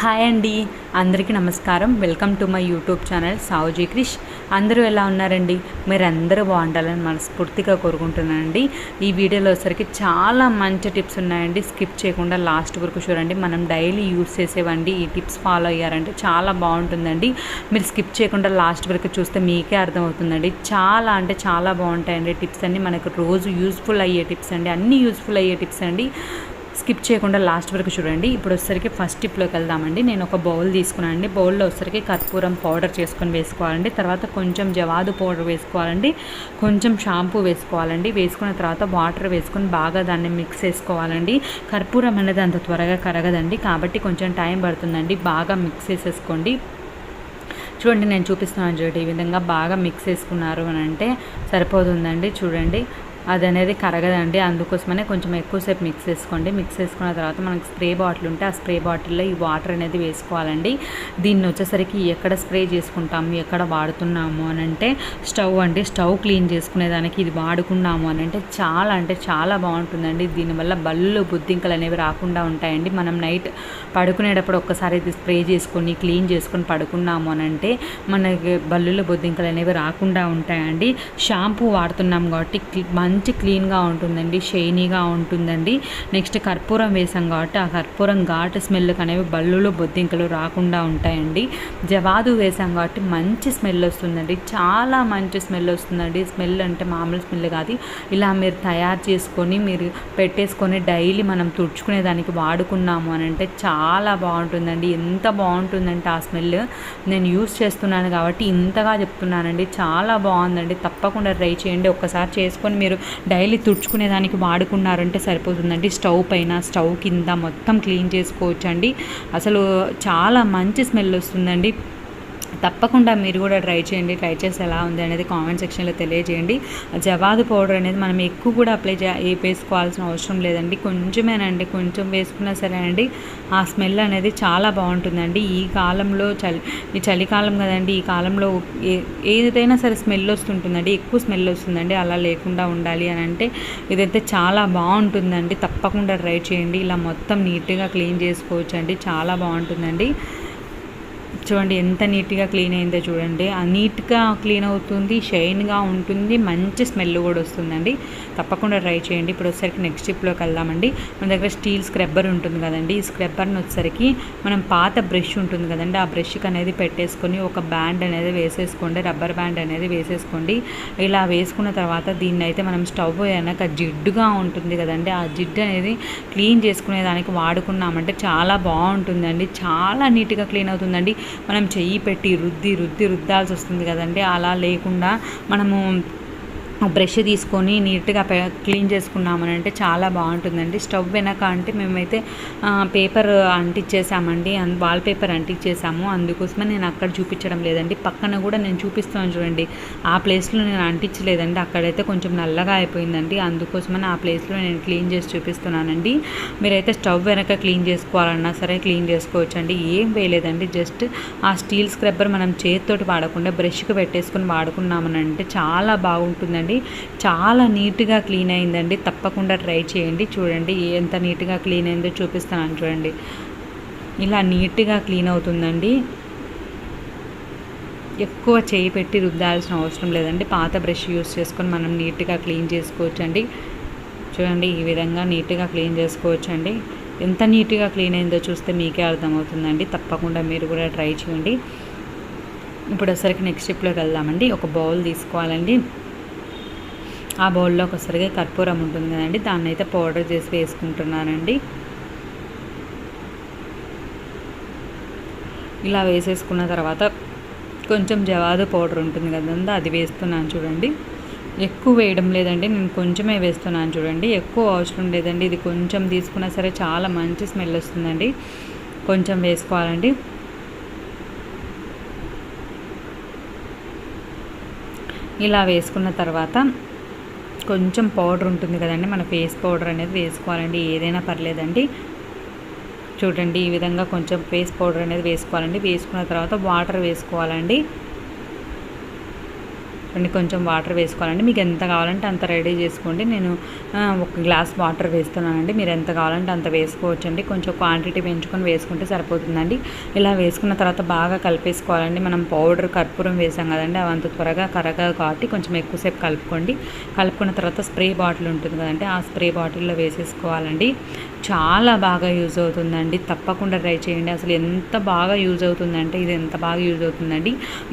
Hi అండి. అందరికీ నమస్కారం. Welcome to my YouTube channel Savuji Krish. అందరూ ఎలా ఉన్నారండి? మీరు అందరూ బాగుండాలని మనస్ఫూర్తిగా కోరుకుంటున్నానండి. ఈ వీడియోలో వచ్చరికి చాలా మంచి టిప్స్ ఉన్నాయండి. స్కిప్ చేయకుండా లాస్ట్ వరకు చూడండి. మనం డైలీ యూస్ చేసేవండి. ఈ టిప్స్ ఫాలో అయ్యారంటే చాలా బాగుంటుందండి. మీరు స్కిప్ చేయకుండా లాస్ట్ వరకు చూస్తే మీకే అర్థమవుతుందండి. చాలా అంటే చాలా బాగుంటాయండి టిప్స్ అన్నీ. మనకు రోజు యూస్ఫుల్ అయ్యే టిప్స్ అండి. అన్నీ యూస్ఫుల్ అయ్యే టిప్స్ అండి. స్కిప్ చేయకుండా లాస్ట్ వరకు చూడండి. ఇప్పుడు వచ్చేసరికి ఫస్ట్ టిప్లోకి వెళ్దామండి. నేను ఒక బౌల్ తీసుకున్నానండి. బౌల్లో వచ్చేసరికి కర్పూరం పౌడర్ చేసుకొని వేసుకోవాలండి. తర్వాత కొంచెం జవాదు పౌడర్ వేసుకోవాలండి. కొంచెం షాంపూ వేసుకోవాలండి. వేసుకున్న తర్వాత వాటర్ వేసుకొని బాగా దాన్ని మిక్స్ చేసుకోవాలండి. కర్పూరం అనేది అంత త్వరగా కరగదండి. కాబట్టి కొంచెం టైం పడుతుందండి. బాగా మిక్స్ చేసేసుకోండి. చూడండి నేను చూపిస్తున్నాను చూడండి. ఈ విధంగా బాగా మిక్స్ చేసుకున్నారు అని అంటే సరిపోతుందండి. చూడండి. అది అనేది కరగదండి. అందుకోసమనే కొంచెం ఎక్కువసేపు మిక్స్ చేసుకోండి. మిక్స్ చేసుకున్న తర్వాత మనకి స్ప్రే బాటిల్ ఉంటే ఆ స్ప్రే బాటిల్లో ఈ వాటర్ అనేది వేసుకోవాలండి. దీన్ని వచ్చేసరికి ఎక్కడ స్ప్రే చేసుకుంటాము ఎక్కడ వాడుతున్నాము అని అంటే స్టవ్ అండి. స్టవ్ క్లీన్ చేసుకునేదానికి ఇది వాడుకున్నాము అని అంటే చాలా అంటే చాలా బాగుంటుందండి. దీనివల్ల బల్లు బుద్ధింకలు అనేవి రాకుండా ఉంటాయండి. మనం నైట్ పడుకునేటప్పుడు ఒక్కసారి ఇది స్ప్రే చేసుకొని క్లీన్ చేసుకొని పడుకున్నాము అని అంటే మనకి బల్లులు బొద్దింకలు అనేవి రాకుండా ఉంటాయండి. షాంపూ వాడుతున్నాం కాబట్టి మంచి క్లీన్గా ఉంటుందండి షైనీగా ఉంటుందండి. నెక్స్ట్ కర్పూరం వేసాం కాబట్టి ఆ కర్పూరం ఘాటు స్మెల్ అనేవి బల్లులు బొద్దింకలు రాకుండా ఉంటాయండి. జవాదు వేసాం కాబట్టి మంచి స్మెల్ వస్తుందండి. చాలా మంచి స్మెల్ వస్తుందండి. స్మెల్ అంటే మామూలు స్మెల్ కాదు. ఇలా మీరు తయారు చేసుకొని మీరు పెట్టేసుకొని డైలీ మనం తుడుచుకునే దానికి వాడుకున్నాము అని అంటే చాలా బాగుంటుందండి. ఎంత బాగుంటుందంటే ఆ స్మెల్. నేను యూస్ చేస్తున్నాను కాబట్టి ఇంతగా చెప్తున్నానండి. చాలా బాగుందండి. తప్పకుండా ట్రై చేయండి. ఒక్కసారి చేసుకొని మీరు డైలీ తుడుచుకునే దానికి వాడుకున్నారంటే సరిపోతుందండి. స్టవ్ పైన స్టవ్ కింద మొత్తం క్లీన్ చేసుకోవచ్చండి. అసలు చాలా మంచి స్మెల్ వస్తుందండి. తప్పకుండా మీరు కూడా ట్రై చేయండి. ట్రై చేసి ఎలా ఉంది అనేది కామెంట్ సెక్షన్లో తెలియజేయండి. జవాదు పౌడర్ అనేది మనం ఎక్కువ కూడా అప్లై చే వేసుకోవాల్సిన అవసరం లేదండి. కొంచెమేనండి. కొంచెం వేసుకున్నా సరే అండి ఆ స్మెల్ అనేది చాలా బాగుంటుందండి. ఈ కాలంలో చలి ఈ చలికాలం కదండి. ఈ కాలంలో ఏ ఏదైనా సరే స్మెల్ వస్తుంటుందండి. ఎక్కువ స్మెల్ వస్తుందండి. అలా లేకుండా ఉండాలి అని అంటే ఇదైతే చాలా బాగుంటుందండి. తప్పకుండా ట్రై చేయండి. ఇలా మొత్తం నీట్గా క్లీన్ చేసుకోవచ్చండి. చాలా బాగుంటుందండి. చూడండి ఎంత నీట్గా క్లీన్ అయిందో చూడండి. ఆ నీట్గా క్లీన్ అవుతుంది షైన్గా ఉంటుంది మంచి స్మెల్ కూడా వస్తుందండి. తప్పకుండా ట్రై చేయండి. ఇప్పుడు వచ్చేసరికి నెక్స్ట్ స్టెప్లోకి వెళ్దామండి. మన దగ్గర స్టీల్ స్క్రబ్బర్ ఉంటుంది కదండి. ఈ స్క్రబ్బర్ని వచ్చేసరికి మనం పాత బ్రష్ ఉంటుంది కదండి. ఆ బ్రష్కి అనేది పెట్టేసుకొని ఒక బ్యాండ్ అనేది వేసేసుకోండి. రబ్బర్ బ్యాండ్ అనేది వేసేసుకోండి. ఇలా వేసుకున్న తర్వాత దీన్ని అయితే మనం స్టవ్ అయినాక జిడ్డుగా ఉంటుంది కదండి. ఆ జిడ్డు అనేది క్లీన్ చేసుకునే దానికి వాడుకున్నామంటే చాలా బాగుంటుందండి. చాలా నీట్గా క్లీన్ అవుతుందండి. మనం చెయ్యి పెట్టి రుద్ది రుద్ది రుద్దాల్సి వస్తుంది కదండి. అలా లేకుండా మనము బ్రష్ తీసుకొని నీట్గా క్లీన్ చేసుకున్నామని అంటే చాలా బాగుంటుందండి. స్టవ్ వెనక అంటే మేమైతే పేపర్ అంటించేసామండి అండ్ వాల్ పేపర్ అంటించేసాము అందుకోసమే నేను అక్కడ చూపించడం లేదండి. పక్కన కూడా నేను చూపిస్తాను చూడండి. ఆ ప్లేస్లో నేను అంటించలేదండి. అక్కడైతే కొంచెం నల్లగా అయిపోయిందండి. అందుకోసమని ఆ ప్లేస్లో నేను క్లీన్ చేసి చూపిస్తున్నానండి. మీరైతే స్టవ్ వెనక క్లీన్ చేసుకోవాలన్నా సరే క్లీన్ చేసుకోవచ్చండి. ఏం వేయలేదండి. జస్ట్ ఆ స్టీల్ స్క్రబ్బర్ మనం చేతితోటి వాడకుండా బ్రష్కి పెట్టేసుకొని వాడుకున్నామని అంటే చాలా బాగుంటుందండి. చాలా నీట్గా క్లీన్ అయిందండి. తప్పకుండా ట్రై చేయండి. చూడండి ఎంత నీట్గా క్లీన్ అయిందో చూపిస్తాను చూడండి. ఇలా నీట్గా క్లీన్ అవుతుందండి. ఎక్కువ చేయి పెట్టి రుద్దాల్సిన అవసరం లేదండి. పాత బ్రష్ యూస్ చేసుకొని మనం నీట్గా క్లీన్ చేసుకోవచ్చండి. చూడండి ఈ విధంగా నీట్గా క్లీన్ చేసుకోవచ్చు అండి ఎంత నీట్గా క్లీన్ అయిందో చూస్తే మీకే అర్థమవుతుందండి. తప్పకుండా మీరు కూడా ట్రై చేయండి. ఇప్పుడు ఒకసారికి నెక్స్ట్ స్టెప్లోకి వెళ్దామండి. ఒక బౌల్ తీసుకోవాలండి. ఆ బౌల్లో ఒకసారిగా కర్పూరం ఉంటుంది కదండి దాన్ని అయితే పౌడర్ చేసి వేసుకుంటున్నానండి. ఇలా వేసేసుకున్న తర్వాత కొంచెం జవాదు పౌడర్ ఉంటుంది కదండి అది వేస్తున్నాను చూడండి. ఎక్కువ వేయడం లేదండి నేను కొంచెమే వేస్తున్నాను చూడండి. ఎక్కువ అవసరం లేదండి ఇది కొంచెం తీసుకున్నా సరే చాలా మంచి స్మెల్ వస్తుందండి. కొంచెం వేసుకోవాలండి. ఇలా వేసుకున్న తర్వాత కొంచెం పౌడర్ ఉంటుంది కదండి. మన ఫేస్ పౌడర్ అనేది వేసుకోవాలండి. ఏదైనా పర్లేదండి. చూడండి ఈ విధంగా కొంచెం ఫేస్ పౌడర్ అనేది వేసుకోవాలండి. వేసుకున్న తర్వాత వాటర్ వేసుకోవాలండి. కొన్ని కొంచెం వాటర్ వేసుకోవాలండి. మీకు ఎంత కావాలంటే అంత రెడీ చేసుకోండి. నేను ఒక గ్లాస్ వాటర్ వేస్తున్నానండి. మీరు ఎంత కావాలంటే అంత వేసుకోవచ్చండి. కొంచెం క్వాంటిటీ పెంచుకొని వేసుకుంటే సరిపోతుందండి. ఇలా వేసుకున్న తర్వాత బాగా కలిపేసుకోవాలండి. మనం పౌడర్ కర్పూరం వేసాం కదండి. అవి అంత త్వరగా కరగా కాబట్టి కొంచెం ఎక్కువసేపు కలుపుకోండి. కలుపుకున్న తర్వాత స్ప్రే బాటిల్ ఉంటుంది కదండి. ఆ స్ప్రే బాటిల్లో వేసేసుకోవాలండి. చాలా బాగా యూజ్ అవుతుందండి. తప్పకుండా ట్రై చేయండి. అసలు ఎంత బాగా యూజ్ అవుతుందంటే ఇది ఎంత బాగా యూజ్ అవుతుందండి.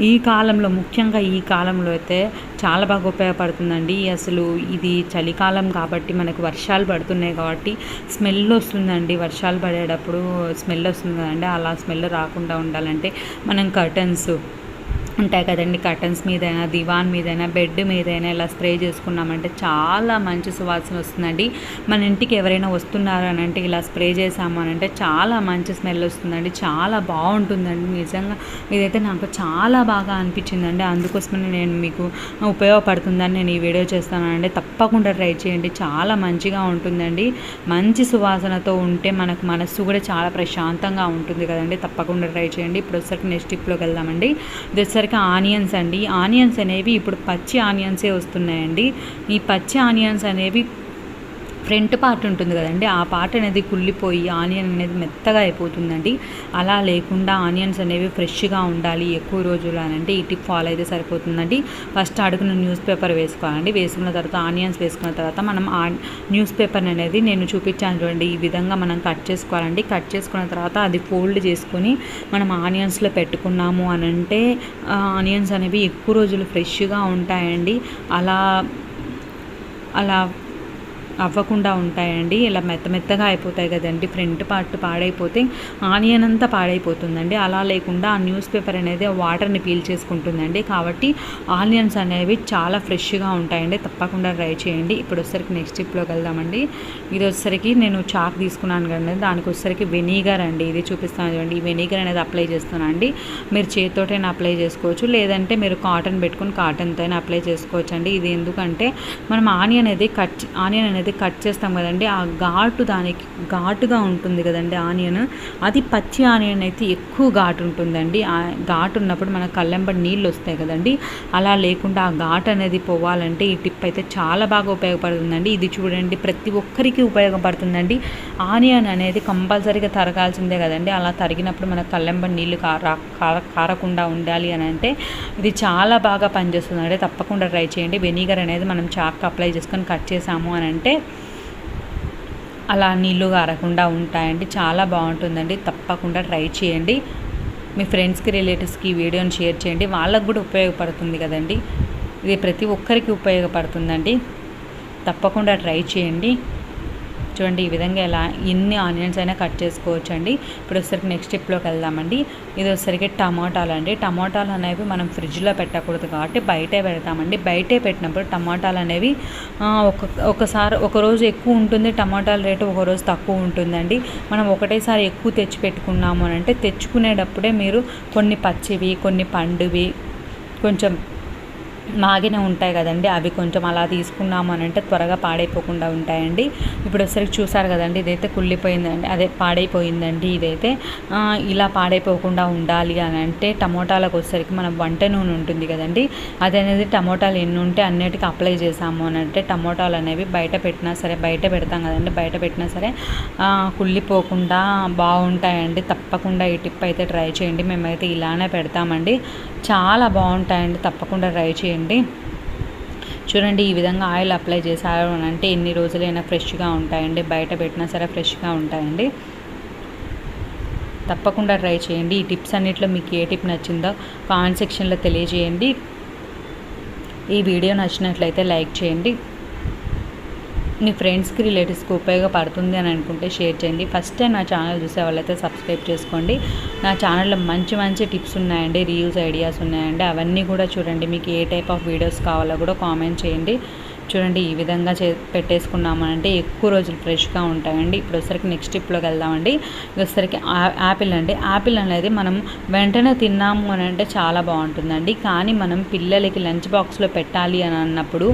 ఈ కాలంలో ముఖ్యంగా ఈ కాలంలో అయితే చాలా బాగా ఉపయోగపడుతుందండి. అసలు ఇది చలికాలం కాబట్టి మనకు వర్షాలు పడుతున్నాయి కాబట్టి స్మెల్ వస్తుందండి. వర్షాలు పడేటప్పుడు స్మెల్ వస్తుంది కదండి అలా స్మెల్ రాకుండా ఉండాలంటే మనం కర్టన్స్ ఉంటాయి కదండి కర్టన్స్ మీదైనా దివాన్ మీదైనా బెడ్ మీదైనా ఇలా స్ప్రే చేసుకున్నామంటే చాలా మంచి సువాసన వస్తుందండి. మన ఇంటికి ఎవరైనా వస్తున్నారు అని అంటే ఇలా స్ప్రే చేసాము అని అంటే చాలా మంచి స్మెల్ వస్తుందండి. చాలా బాగుంటుందండి. నిజంగా ఇదైతే నాకు చాలా బాగా అనిపించిందండి. అందుకోసమని నేను మీకు ఉపయోగపడుతుందని నేను ఈ వీడియో చేస్తానండి. తప్పకుండా ట్రై చేయండి. చాలా మంచిగా ఉంటుందండి. మంచి సువాసనతో ఉంటే మనకు మనస్సు కూడా చాలా ప్రశాంతంగా ఉంటుంది కదండి. తప్పకుండా ట్రై చేయండి. ఇప్పుడు ఒకసారి నెక్స్ట్ టిప్లోకి వెళ్దామండి. దసరా వచ్చేసరికి ఆనియన్స్ అండి. ఆనియన్స్ అనేవి ఇప్పుడు పచ్చి ఆనియన్సే వస్తున్నాయండి. ఈ పచ్చి ఆనియన్స్ అనేవి ఫ్రంట్ పార్ట్ ఉంటుంది కదండి ఆ పార్ట్ అనేది కుళ్ళిపోయి ఆనియన్ అనేది మెత్తగా అయిపోతుందండి. అలా లేకుండా ఆనియన్స్ అనేవి ఫ్రెష్గా ఉండాలి ఎక్కువ రోజులు అని అంటే ఈ టిప్ ఫాలో అయితే సరిపోతుందండి. ఫస్ట్ అడుగున న్యూస్ పేపర్ వేసుకోవాలండి. వేసుకున్న తర్వాత ఆనియన్స్ వేసుకున్న తర్వాత మనం ఆ న్యూస్ పేపర్ అనేది నేను చూపించాను చూడండి. ఈ విధంగా మనం కట్ చేసుకోవాలండి. కట్ చేసుకున్న తర్వాత అది ఫోల్డ్ చేసుకొని మనం ఆనియన్స్లో పెట్టుకున్నాము అని అంటే ఆనియన్స్ అనేవి ఎక్కువ రోజులు ఫ్రెష్గా ఉంటాయండి. అలా అలా అవ్వకుండా ఉంటాయండి. ఇలా మెత్త మెత్తగా అయిపోతాయి కదండి. ఫ్రంట్ పార్ట్ పాడైపోతే ఆనియన్ అంతా పాడైపోతుందండి. అలా లేకుండా ఆ న్యూస్ పేపర్ అనేది ఆ వాటర్ని పీల్ చేసుకుంటుందండి. కాబట్టి ఆనియన్స్ అనేవి చాలా ఫ్రెష్గా ఉంటాయండి. తప్పకుండా ట్రై చేయండి. ఇప్పుడు వచ్చేసరికి నెక్స్ట్ టిప్లోకి వెళ్దామండి. ఇది వచ్చేసరికి నేను చాక్ తీసుకున్నాను కదండి. దానికి వచ్చేసరికి వెనిగర్ అండి. ఇది చూపిస్తాను చూడండి. ఈ వెనిగర్ అనేది అప్లై చేస్తున్నాను అండి. మీరు చేతితోటైనా అప్లై చేసుకోవచ్చు. లేదంటే మీరు కాటన్ పెట్టుకుని కాటన్తో అయినా అప్లై చేసుకోవచ్చు అండి ఇది ఎందుకంటే మనం ఆనియన్ అనేది కట్ ఆనియన్ అనేది కట్ చేస్తాం కదండి. ఆ ఘాటు దానికి ఘాటుగా ఉంటుంది కదండి ఆనియన్. అది పచ్చి ఆనియన్ అయితే ఎక్కువ ఘాటు ఉంటుందండి. ఆ ఘాటు ఉన్నప్పుడు మన కళ్ళెంబడి నీళ్ళు వస్తాయి కదండి. అలా లేకుండా ఆ ఘాటు అనేది పోవాలంటే ఈ టిప్ అయితే చాలా బాగా ఉపయోగపడుతుందండి. ఇది చూడండి ప్రతి ఒక్కరికి ఉపయోగపడుతుందండి. ఆనియన్ అనేది కంపల్సరీగా తరగాల్సిందే కదండి. అలా తరిగినప్పుడు మన కళ్ళెంబడి నీళ్ళు కార కార- కారకుండా ఉండాలి అని అంటే ఇది చాలా బాగా పనిచేస్తుందండి. తప్పకుండా ట్రై చేయండి. వెనిగర్ అనేది మనం చాక్ అప్లై చేసుకొని కట్ చేసాము అని అంటే అలా నీళ్ళు కారకుండా ఉంటాయండి. చాలా బాగుంటుందండి. తప్పకుండా ట్రై చేయండి. మీ ఫ్రెండ్స్కి రిలేటివ్స్కి ఈ వీడియోని షేర్ చేయండి. వాళ్ళకు కూడా ఉపయోగపడుతుంది కదండి. ఇది ప్రతి ఒక్కరికి ఉపయోగపడుతుందండి. తప్పకుండా ట్రై చేయండి. చూడండి ఈ విధంగా ఎలా ఎన్ని ఆనియన్స్ అయినా కట్ చేసుకోవచ్చు అండి ఇప్పుడు వచ్చేసరికి నెక్స్ట్ స్టెప్లోకి వెళ్దామండి. ఇది ఒకసారికి టమాటాలు అండి. టమాటాలు అనేవి మనం ఫ్రిడ్జ్లో పెట్టకూడదు కాబట్టి బయటే పెడతామండి. బయటే పెట్టినప్పుడు టమాటాలు అనేవి ఒక ఒకసారి ఒక రోజు ఎక్కువ ఉంటుంది టమాటాల రేటు ఒక రోజు తక్కువ ఉంటుందండి. మనం ఒకటేసారి ఎక్కువ తెచ్చి పెట్టుకున్నాము అని అంటే తెచ్చుకునేటప్పుడే మీరు కొన్ని పచ్చివి కొన్ని పండువి కొంచెం మాగిన ఉంటాయి కదండి. అవి కొంచెం అలా తీసుకున్నాము అని అంటే త్వరగా పాడైపోకుండా ఉంటాయండి. ఇప్పుడు ఒకసారి చూసారు కదండి ఇదైతే కుళ్ళిపోయిందండి. అదే పాడైపోయిందండి ఇదైతే. ఇలా పాడైపోకుండా ఉండాలి అని అంటే టమోటాలకు వచ్చేసరికి మనం వంట నూనె ఉంటుంది కదండి. అది అనేది టమోటాలు ఎన్ని ఉంటే అన్నిటికీ అప్లై చేసాము అని అంటే టమోటాలు అనేవి బయట పెట్టినా సరే బయట పెడతాం కదండి బయట పెట్టినా సరే కుళ్ళిపోకుండా బాగుంటాయండి. తప్పకుండా ఈ టిప్ అయితే ట్రై చేయండి. మేమైతే ఇలానే పెడతామండి. చాలా బాగుంటాయండి తప్పకుండా ట్రై చేయండి. చూడండి ఈ విధంగా ఆయిల్ అప్లై చేశారు అని అంటే ఎన్ని రోజులైనా ఫ్రెష్గా ఉంటాయండి బయట పెట్టినా సరే ఫ్రెష్గా ఉంటాయండి. తప్పకుండా ట్రై చేయండి. ఈ టిప్స్ అన్నిట్లో మీకు ఏ టిప్ నచ్చిందో కామెంట్ సెక్షన్లో తెలియజేయండి. ఈ వీడియో నచ్చినట్లయితే లైక్ చేయండి. మీ ఫ్రెండ్స్కి రిలేటివ్స్కి ఉపయోగపడుతుంది అని అనుకుంటే షేర్ చేయండి. ఫస్ట్ టైం నా ఛానల్ చూసే వాళ్ళైతే సబ్స్క్రైబ్ చేసుకోండి. నా ఛానల్లో మంచి మంచి టిప్స్ ఉన్నాయండి రీల్స్ ఐడియాస్ ఉన్నాయండి. అవన్నీ కూడా చూడండి. మీకు ఏ టైప్ ఆఫ్ వీడియోస్ కావాలో కూడా కామెంట్ చేయండి. చూడండి ఈ విధంగా చే పెట్టేసుకున్నామంటే ఎక్కువ రోజులు ఫ్రెష్గా ఉంటాయండి. ఇప్పుడు వచ్చేసరికి నెక్స్ట్ స్టెప్లోకి వెళ్దామండి. వచ్చరికి యాపిల్ అండి. యాపిల్ అనేది మనం వెంటనే తిన్నాము అని అంటే చాలా బాగుంటుందండి. కానీ మనం పిల్లలకి లంచ్ బాక్స్లో పెట్టాలి అని అన్నప్పుడు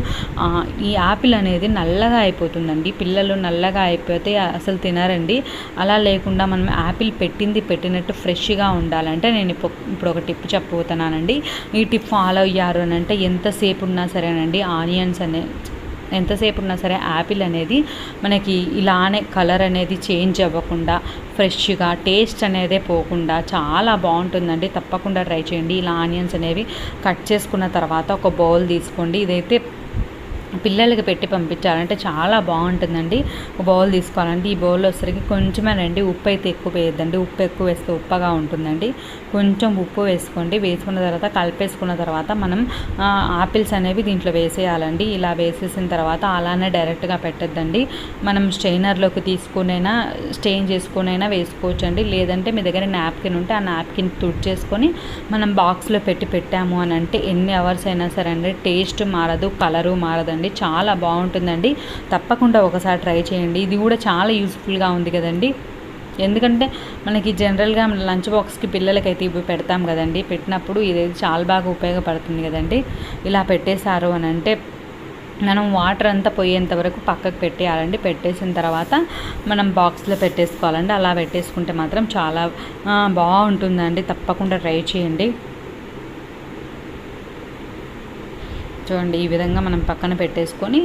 ఈ యాపిల్ అనేది నల్లగా అయిపోతుందండి. పిల్లలు నల్లగా అయిపోతే అసలు తినరండి. అలా లేకుండా మనం యాపిల్ పెట్టింది పెట్టినట్టు ఫ్రెష్గా ఉండాలంటే నేను ఇప్పుడు ఒక టిప్ చెప్పబోతున్నానండి. ఈ టిప్ ఫాలో అయ్యారు అని అంటే ఎంతసేపు ఉన్నా సరేనండి. ఆనియన్స్ అనే ఎంతసేపు ఉన్నా సరే యాపిల్ అనేది మనకి ఇలానే కలర్ అనేది చేంజ్ అవ్వకుండా ఫ్రెష్గా టేస్ట్ అనేదే పోకుండా చాలా బాగుంటుందండి. తప్పకుండా ట్రై చేయండి. ఇలా ఆనియన్స్ అనేవి కట్ చేసుకున్న తర్వాత ఒక బౌల్ తీసుకోండి. ఇదైతే పిల్లలకి పెట్టి పంపించాలంటే చాలా బాగుంటుందండి. బౌల్ తీసుకోవాలండి. ఈ బౌల్ వచ్చేసరికి కొంచెమేనండి ఉప్పు అయితే ఎక్కువ వేయద్దండి. ఉప్పు ఎక్కువ వేస్తే ఉప్పగా ఉంటుందండి. కొంచెం ఉప్పు వేసుకోండి. వేసుకున్న తర్వాత కలిపేసుకున్న తర్వాత మనం ఆపిల్స్ అనేవి దీంట్లో వేసేయాలండి. ఇలా వేసేసిన తర్వాత అలానే డైరెక్ట్గా పెట్టద్దండి. మనం స్టెయినర్లోకి తీసుకునైనా స్టెయిన్ చేసుకునైనా వేసుకోవచ్చు అండి లేదంటే మీ దగ్గర నాప్కిన్ ఉంటే ఆ నాప్కిన్ తుడిచేసుకొని మనం బాక్స్లో పెట్టి పెట్టాము అని అంటే ఎన్ని అవర్స్ అయినా సరే అండి. టేస్ట్ మారదు కలరు మారదండి. చూడండి చాలా బాగుంటుందండి. తప్పకుండా ఒకసారి ట్రై చేయండి. ఇది కూడా చాలా యూస్ఫుల్గా ఉంది కదండి. ఎందుకంటే మనకి జనరల్గా లంచ్ బాక్స్కి పిల్లలకైతే ఇవి పెడతాం కదండి. పెట్టినప్పుడు ఇది చాలా బాగా ఉపయోగపడుతుంది కదండి. ఇలా పెట్టేశారు అని అంటే మనం వాటర్ అంతా పోయేంత వరకు పక్కకు పెట్టేయాలండి. పెట్టేసిన తర్వాత మనం బాక్స్లో పెట్టేసుకోవాలండి. అలా పెట్టేసుకుంటే మాత్రం చాలా బాగుంటుందండి. తప్పకుండా ట్రై చేయండి. చూడండి ఈ విధంగా మనం పక్కన పెట్టేసుకొని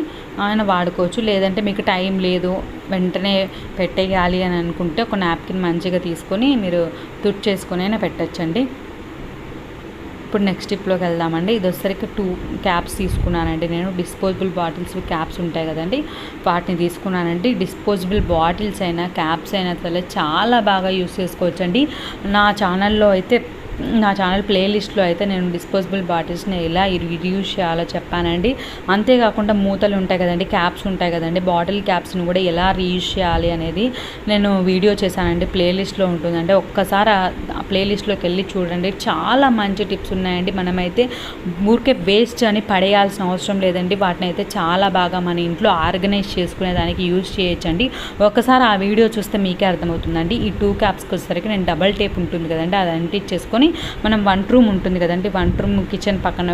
ఆయన వాడుకోవచ్చు. లేదంటే మీకు టైం లేదు వెంటనే పెట్టేయాలి అని అనుకుంటే ఒక నాప్కిన్ మంచిగా తీసుకొని మీరు తుట్ చేసుకొని అయినా పెట్టచ్చండి. ఇప్పుడు నెక్స్ట్ టిప్లోకి వెళ్దామండి. ఇది వచ్చేసరికి టూ క్యాప్స్ తీసుకున్నానండి నేను. డిస్పోజబుల్ బాటిల్స్ క్యాప్స్ ఉంటాయి కదండి. వాటిని తీసుకున్నానండి. డిస్పోజబుల్ బాటిల్స్ అయినా క్యాప్స్ అయినా సరే చాలా బాగా యూస్ చేసుకోవచ్చండి. నా ఛానల్లో అయితే నా ఛానల్ ప్లేలిస్ట్లో అయితే నేను డిస్పోజబుల్ బాటిల్స్ని ఎలా రిడ్యూస్ చేయాలో చెప్పానండి. అంతేకాకుండా మూతలు ఉంటాయి కదండి క్యాప్స్ ఉంటాయి కదండి బాటిల్ క్యాప్స్ని కూడా ఎలా రీయూజ్ చేయాలి అనేది నేను వీడియో చేశానండి. ప్లేలిస్ట్లో ఉంటుందండి. ఒక్కసారి ఆ ప్లేలిస్ట్లోకి వెళ్ళి చూడండి. చాలా మంచి టిప్స్ ఉన్నాయండి. మనమైతే ఊరికే వేస్ట్ అని పడేయాల్సిన అవసరం లేదండి. వాటిని అయితే చాలా బాగా మన ఇంట్లో ఆర్గనైజ్ చేసుకునే దానికి యూజ్ చేయొచ్చండి. ఒకసారి ఆ వీడియో చూస్తే మీకే అర్థమవుతుందండి. ఈ టూ క్యాప్స్కి వచ్చేసరికి నేను డబల్ టేప్ ఉంటుంది కదండి. అది అంటించేసుకొని చేసుకొని మనం వంట రూమ్ ఉంటుంది కదండి. వంట రూమ్ కిచెన్ పక్కన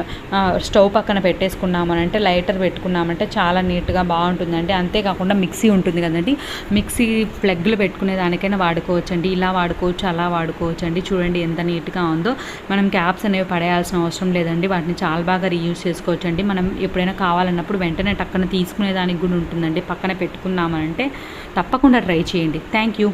స్టవ్ పక్కన పెట్టేసుకున్నామనంటే లైటర్ పెట్టుకున్నామంటే చాలా నీట్గా బాగుంటుందండి. అంతేకాకుండా మిక్సీ ఉంటుంది కదండి. మిక్సీ ప్లగ్లు పెట్టుకునే దానికైనా వాడుకోవచ్చు అండి ఇలా వాడుకోవచ్చు అలా వాడుకోవచ్చు అండి చూడండి ఎంత నీట్గా ఉందో. మనం క్యాప్స్ అనేవి పడేయాల్సిన అవసరం లేదండి. వాటిని చాలా బాగా రీయూజ్ చేసుకోవచ్చు అండి మనం ఎప్పుడైనా కావాలన్నప్పుడు వెంటనే టక్కన తీసుకునే దానికి కూడా ఉంటుందండి. పక్కన పెట్టుకున్నామనంటే తప్పకుండా ట్రై చేయండి. Thank you